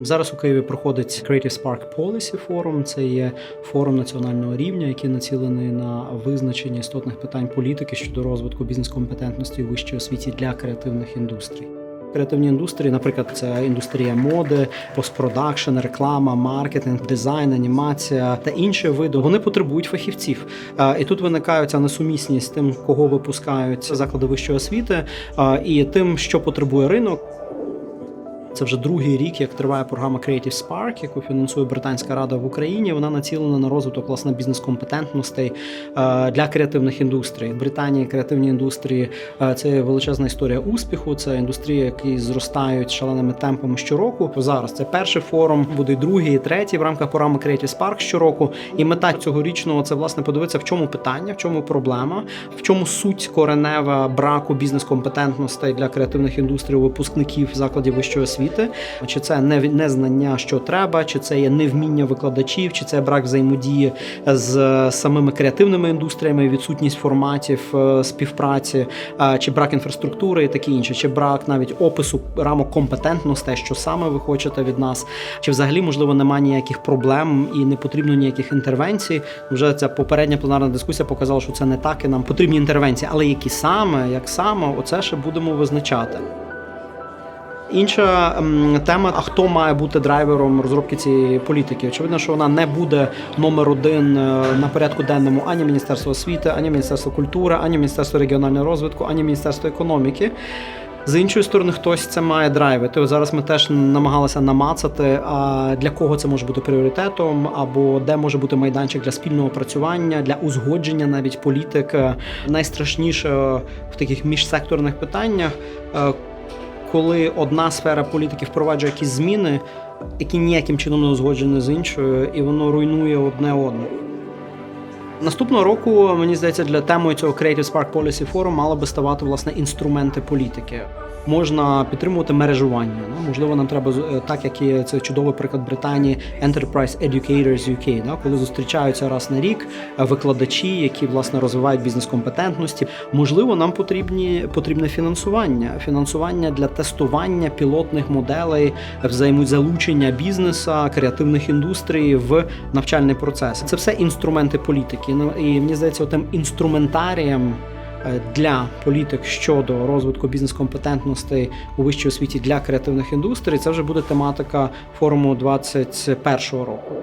Зараз у Києві проходить Creative Spark Policy Forum. Це є форум національного рівня, який націлений на визначення істотних питань політики щодо розвитку бізнес-компетентності у вищій освіті для креативних індустрій. Креативні індустрії, наприклад, це індустрія моди, постпродакшн, реклама, маркетинг, дизайн, анімація та інші види. Вони потребують фахівців. Е, І тут виникає ця несумісність тим, кого випускають заклади вищої освіти, е, і тим, що потребує ринок. Це вже другий рік, як триває програма Creative Spark, яку фінансує Британська рада в Україні. Вона націлена на розвиток власне бізнес-компетентностей е, для креативних індустрій. В Британії креативні індустрії е, це величезна історія успіху. Це індустрії, які зростають шаленими темпами щороку. Зараз це перший форум, буде другий, і третій в рамках програми Creative Spark щороку. І мета цьогорічного це власне подивитися, в чому питання, в чому проблема, в чому суть коренева браку бізнес-компетентностей для креативних індустрій випускників закладів вищої освіти. Чи це не незнання, що треба, чи це є невміння викладачів, чи це брак взаємодії з самими креативними індустріями, відсутність форматів е, співпраці, е, чи брак інфраструктури і таке інше, чи брак навіть опису рамок компетентностей, що саме ви хочете від нас, чи взагалі можливо немає ніяких проблем і не потрібно ніяких інтервенцій. Вже ця попередня пленарна дискусія показала, що це не так, і нам потрібні інтервенції, але які саме, як саме, оце ще будемо визначати. Інша тема: а хто має бути драйвером розробки цієї політики? Очевидно, що вона не буде номер один е, на порядку денному ані Міністерство освіти, ані Міністерство культури, ані Міністерство регіонального розвитку, ані Міністерство економіки. З іншої сторони, хтось це має драйвити. От зараз ми теж намагалися намацати, а для кого це може бути пріоритетом, або де може бути майданчик для спільного працювання, для узгодження навіть політик. Е, Найстрашніше в таких міжсекторних питаннях. Коли одна сфера політики впроваджує якісь зміни, які ніяким чином не узгоджені з іншою, і воно руйнує одне одне. Наступного року, мені здається, для темою цього Creative Spark Policy Forum мали би ставати власне інструменти політики. Можна підтримувати мережування. Ну, можливо, нам треба е, так, як є це чудовий приклад Британії Enterprise Educators UK, да, коли зустрічаються раз на рік е, викладачі, які власне розвивають бізнес-компетентності. Можливо, нам потрібні потрібне фінансування, фінансування для тестування пілотних моделей, взаємозалучення бізнеса, креативних індустрій в навчальний процес. Це все інструменти політики. Ну, І мені здається, тим інструментарієм е, для політик щодо розвитку бізнес-компетентностей у вищій освіті для креативних індустрій. Це вже буде тематика форуму 2021 року.